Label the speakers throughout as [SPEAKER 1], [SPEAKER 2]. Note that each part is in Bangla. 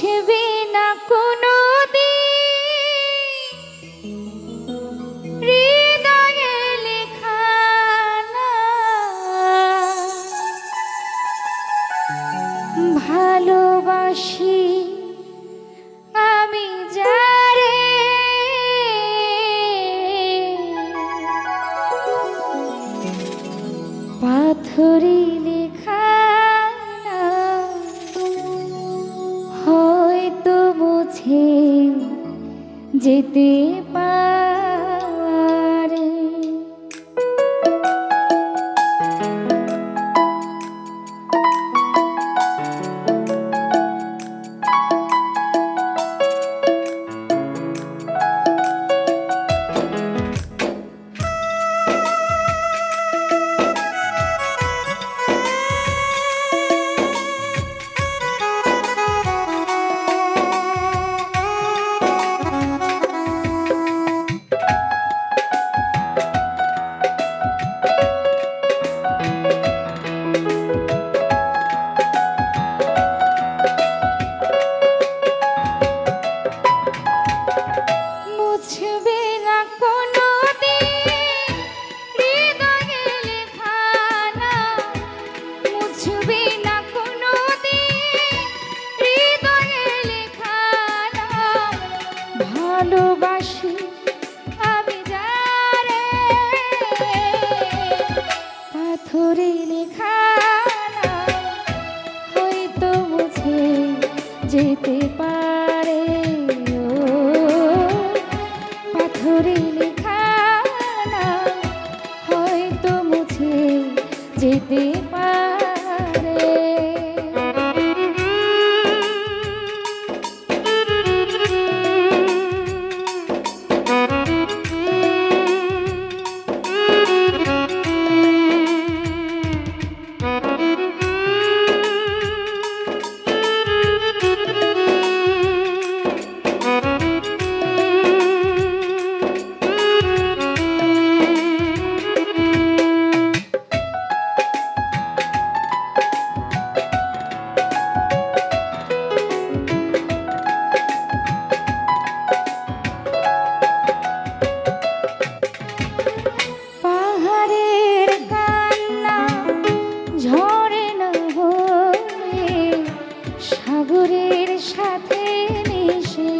[SPEAKER 1] te vi. পায় বুঝবে না কোনো ভালোবাসি আমি যারে। লেখা হয়তো বুঝে যেতে সাথে মিশে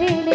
[SPEAKER 1] পাথরে